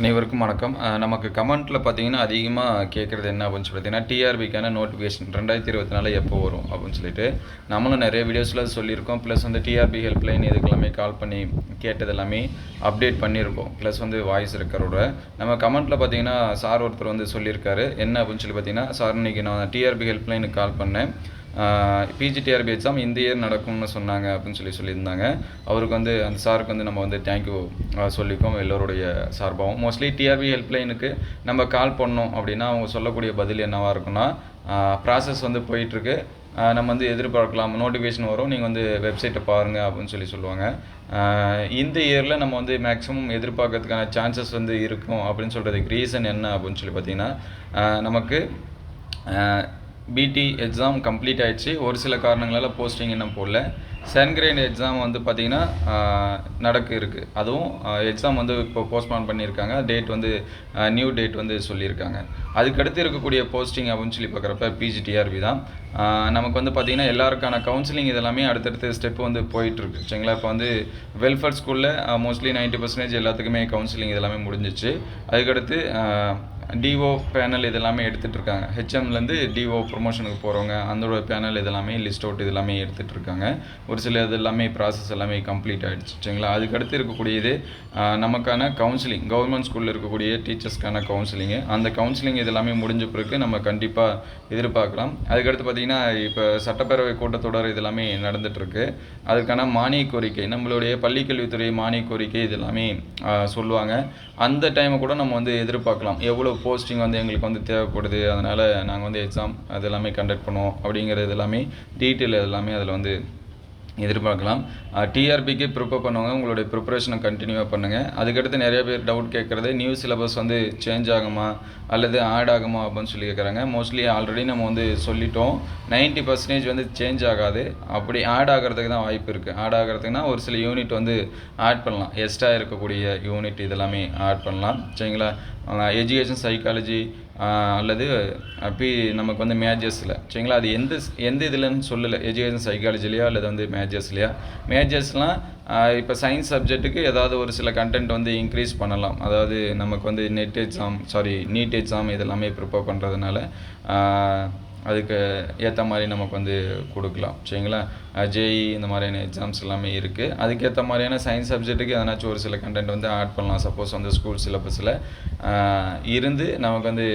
அனைவருக்கும் வணக்கம். நமக்கு கமெண்ட்டில் பார்த்தீங்கன்னா அதிகமாக கேட்குறது என்ன அப்படின்னு சொல்லி பார்த்தீங்கன்னா டிஆர்பிக்கான நோட்டிஃபிகேஷன் ரெண்டாயிரத்தி இருபத்தி நாலு எப்போ வரும் அப்படின்னு சொல்லிட்டு நம்மளும் நிறைய வீடியோஸில் சொல்லியிருக்கோம். ப்ளஸ் வந்து டிஆர்பி ஹெல்ப்லைன் இதுக்கெல்லாமே கால் பண்ணி கேட்டது எல்லாமே அப்டேட் பண்ணியிருக்கோம். ப்ளஸ் வந்து வாய்ஸ் இருக்கிறோட நம்ம கமெண்ட்டில் பார்த்தீங்கன்னா சார் ஒருத்தர் வந்து சொல்லியிருக்காரு. என்ன அப்படின்னு சொல்லி பார்த்தீங்கன்னா சார் இன்னைக்கு நான் டிஆர்பி ஹெல்ப்லைனுக்கு கால் பண்ணேன். பிஜிடிஆர்பி எக்ஸாம் இந்த இயர் நடக்கும்னு சொன்னாங்க அப்படின்னு சொல்லி சொல்லியிருந்தாங்க. அவருக்கு வந்து அந்த சாருக்கு வந்து நம்ம வந்து தேங்க்யூ சொல்லிக்கோம் எல்லோருடைய சார்பாகவும். மோஸ்ட்லி டிஆர்பி ஹெல்ப்லைனுக்கு நம்ம கால் பண்ணோம் அப்படின்னா அவங்க சொல்லக்கூடிய பதில் என்னவாக இருக்குன்னா ப்ராசஸ் வந்து போயிட்டுருக்கு. நம்ம வந்து எதிர்பார்க்கலாம் நோட்டிஃபிகேஷன் வரும் நீங்கள் வந்து வெப்சைட்டை பாருங்கள் அப்படின்னு சொல்லி சொல்லுவாங்க. இந்த இயரில் நம்ம வந்து மேக்ஸிமம் எதிர்பார்க்கறதுக்கான சான்சஸ் வந்து இருக்கும் அப்படின்னு சொல்கிறதுக்கு ரீசன் என்ன அப்படின்னு சொல்லி பார்த்தீங்கன்னா நமக்கு பிடி எக்ஸாம் கம்ப்ளீட் ஆயிடுச்சு. ஒரு சில காரணங்களால் போஸ்டிங் இன்னும் போடல. செகண்ட் கிரேட் எக்ஸாம் வந்து பார்த்திங்கன்னா நடக்கு இருக்குது அதுவும் எக்ஸாம் வந்து இப்போ போஸ்ட்போன் பண்ணியிருக்காங்க. டேட் வந்து நியூ டேட் வந்து சொல்லியிருக்காங்க. அதுக்கடுத்து இருக்கக்கூடிய போஸ்டிங் அப்படின்னு சொல்லி பார்க்குறப்ப பிஜிடிஆர்பி தான். நமக்கு வந்து பார்த்திங்கன்னா எல்லாருக்கான கவுன்சிலிங் இதெல்லாமே அடுத்தடுத்த ஸ்டெப் வந்து போயிட்டுருக்கு. சரிங்களா? இப்போ வந்து வெல்ஃபேர் ஸ்கூலில் மோஸ்ட்லி 90% பர்சன்டேஜ் எல்லாத்துக்குமே கவுன்சிலிங் இதெல்லாமே முடிஞ்சிச்சு. அதுக்கடுத்து டிஓ பேனல் இதெல்லாமே எடுத்துகிட்டு இருக்காங்க ஹெச்எம்லேருந்து டிஓ ப்ரொமோஷனுக்கு போகிறவங்க அந்தோட பேனல் இதெல்லாமே லிஸ்ட் அவுட் இதெல்லாமே எடுத்துகிட்டு இருக்காங்க ஒரு சில இது எல்லாமே ப்ராசஸ் எல்லாமே கம்ப்ளீட் ஆகிடுச்சு சரிங்களா? அதுக்கடுத்து இருக்கக்கூடியது நமக்கான கவுன்சிலிங் கவர்மெண்ட் ஸ்கூலில் இருக்கக்கூடிய டீச்சர்ஸ்க்கான கவுன்சிலிங்கு அந்த கவுன்சிலிங் இதெல்லாமே முடிஞ்ச பிறகு நம்ம கண்டிப்பாக எதிர்பார்க்கலாம். அதுக்கடுத்து பார்த்திங்கன்னா இப்போ சட்டப்பேரவை கூட்டத்தொடர் இதெல்லாமே நடந்துகிட்ருக்கு அதுக்கான மானிய கோரிக்கை நம்மளுடைய பள்ளிக்கல்வித்துறை மானிய கோரிக்கை இதெல்லாமே சொல்லுவாங்க. அந்த டைமை கூட நம்ம வந்து எதிர்பார்க்கலாம். எவ்வளோ போஸ்டிங் வந்து எங்களுக்கு வந்து தேவைப்படுது. அதனால் நாங்கள் வந்து எக்ஸாம் அது எல்லாமே கண்டக்ட் பண்ணுவோம். அப்படிங்கிறது எல்லாமே டீட்டெயில் எல்லாமே அதில் வந்து எதிர்பார்க்கலாம். டிஆர்பிக்கு ப்ரிப்பேர் பண்ணுவாங்க. உங்களுடைய ப்ரிப்பரேஷனை கண்டினியூவாக பண்ணுங்கள் அதுக்கடுத்து நிறைய பேர் டவுட் கேட்குறது நியூ சிலபஸ் வந்து சேஞ்ச் ஆகுமா அல்லது ஆட் ஆகுமா அப்படின்னு சொல்லி கேட்குறாங்க. மோஸ்ட்லி ஆல்ரெடி நம்ம வந்து சொல்லிட்டோம். 90% பர்சன்டேஜ் வந்து சேஞ்ச் ஆகாது. அப்படி ஆட் ஆகிறதுக்கு தான் வாய்ப்பு இருக்குது ஆட் ஆகிறதுக்குனா ஒரு சில யூனிட் வந்து ஆட் பண்ணலாம். எக்ஸ்ட்ரா இருக்கக்கூடிய யூனிட் இதெல்லாமே ஆட் பண்ணலாம். சரிங்களா? எஜுகேஷன் சைக்காலஜி அல்லது பி நமக்கு வந்து மேஜர்ஸில் சரிங்களா? அது எந்த எந்த இதுலன்னு சொல்லலை. எஜுகேஷன் சைக்காலஜிலையோ அல்லது வந்து மேஜர்ஸ்லையா மேஜர்ஸ்லாம் இப்போ சயின்ஸ் சப்ஜெக்ட்டுக்கு ஏதாவது ஒரு சில கண்டென்ட் வந்து இன்க்ரீஸ் பண்ணலாம். அதாவது நமக்கு வந்து NET exam sorry NEET exam இதெல்லாமே ப்ரிப்பேர் பண்ணுறதுனால அதுக்கு ஏற்ற மாதிரி நமக்கு வந்து கொடுக்கலாம். சரிங்களா? ஜேஇ இந்த மாதிரியான எக்ஸாம்ஸ் எல்லாமே இருக்குது அதுக்கேற்ற மாதிரியான சயின்ஸ் சப்ஜெக்ட்டுக்கு எதனாச்சும் ஒரு சில கண்டென்ட் வந்து ஆட் பண்ணலாம். சப்போஸ் வந்து ஸ்கூல் சிலபஸில் இருந்து நமக்கு வந்து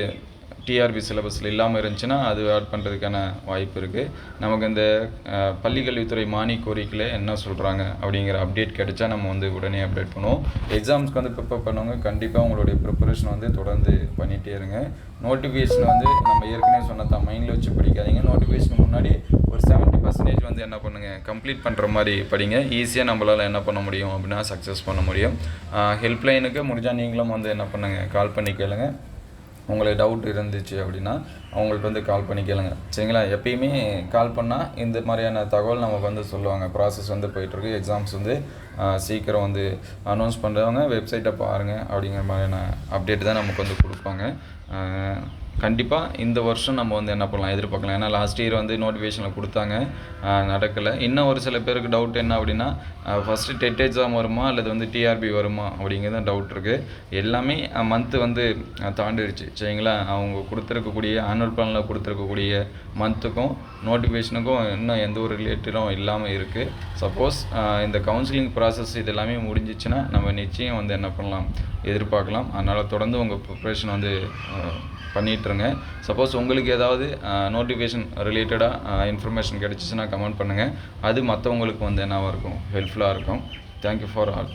டிஆர்பி சிலபஸில் இல்லாமல் இருந்துச்சுன்னா அது ஆட் பண்ணுறதுக்கான வாய்ப்பு இருக்குது நமக்கு இந்த பள்ளிக்கல்வித்துறை மானிய கோரிக்கையில் என்ன சொல்கிறாங்க அப்படிங்கிற அப்டேட் கிடைச்சா நம்ம வந்து உடனே அப்டேட் பண்ணுவோம். எக்ஸாம்ஸ்க்கு வந்து ப்ரிப்பேர் பண்ணவங்க. கண்டிப்பாக உங்களுடைய ப்ரிப்பரேஷன் வந்து தொடர்ந்து பண்ணிகிட்டே இருங்க. நோட்டிஃபிகேஷன் வந்து நம்ம ஏற்கனவே சொன்னதான் மைண்டில் வச்சு படிக்காதீங்க. நோட்டிஃபிகேஷன் முன்னாடி ஒரு செவன்ட்டி பர்சன்டேஜ் வந்து என்ன பண்ணுங்கள் கம்ப்ளீட் பண்ணுற மாதிரி படிங்க. ஈஸியாக நம்மளால் என்ன பண்ண முடியும் அப்படின்னா சக்ஸஸ் பண்ண முடியும். ஹெல்ப்லைனுக்கு முடிஞ்சால் நீங்களும் வந்து என்ன பண்ணுங்கள் கால் பண்ணி கேளுங்கள் உங்களுக்கு டவுட் இருந்துச்சு அப்படின்னா அவங்கள்ட்ட வந்து கால் பண்ணி கேளுங்க. சரிங்களா? எப்பயுமே கால் பண்ணால் இந்த மாதிரியான தகவல் நமக்கு வந்து சொல்லுவாங்க. ப்ராசஸ் வந்து போயிட்டுருக்கு. எக்ஸாம்ஸ் வந்து சீக்கிரம் வந்து அனௌன்ஸ் பண்ணுறவங்க வெப்சைட்டை பாருங்கள் அப்படிங்கிற மாதிரியான அப்டேட் தான் நமக்கு வந்து கொடுப்பாங்க. கண்டிப்பாக இந்த வருஷம் நம்ம வந்து என்ன பண்ணலாம் எதிர்பார்க்கலாம். ஏன்னா லாஸ்ட் இயர் வந்து நோட்டிஃபிகேஷனில் கொடுத்தாங்க. நடக்கலை. இன்னும் ஒரு சில பேருக்கு டவுட் என்ன அப்படின்னா ஃபஸ்ட்டு டெட் எக்ஸாம் வருமா அல்லது வந்து டிஆர்பி வருமா அப்படிங்கிறது டவுட் இருக்குது எல்லாமே மந்த்து வந்து தாண்டிடுச்சு. சரிங்களா? அவங்க கொடுத்துருக்கக்கூடிய ஆனுவல் பிளானில் கொடுத்துருக்கக்கூடிய மந்த்துக்கும் நோட்டிஃபிகேஷனுக்கும் இன்னும் எந்த ஒரு ரிலேட்டடும் இல்லாமல் இருக்குது சப்போஸ் இந்த கவுன்சிலிங் ப்ராசஸ் இது எல்லாமே முடிஞ்சிச்சுன்னா நம்ம நிச்சயம் வந்து என்ன பண்ணலாம் எதிர்பார்க்கலாம். அதனால் தொடர்ந்து உங்கள் ப்ரிப்ரேஷன் வந்து பண்ணிட்டு விட்டுருங்க சப்போஸ் உங்களுக்கு ஏதாவது நோட்டிஃபிகேஷன் ரிலேட்டடாக இன்ஃபர்மேஷன் கிடச்சிச்சுன்னா கமெண்ட் பண்ணுங்கள் அது மற்றவங்களுக்கு வந்து என்னவாக இருக்கும்? ஹெல்ப்ஃபுல்லாக இருக்கும். Thank you for all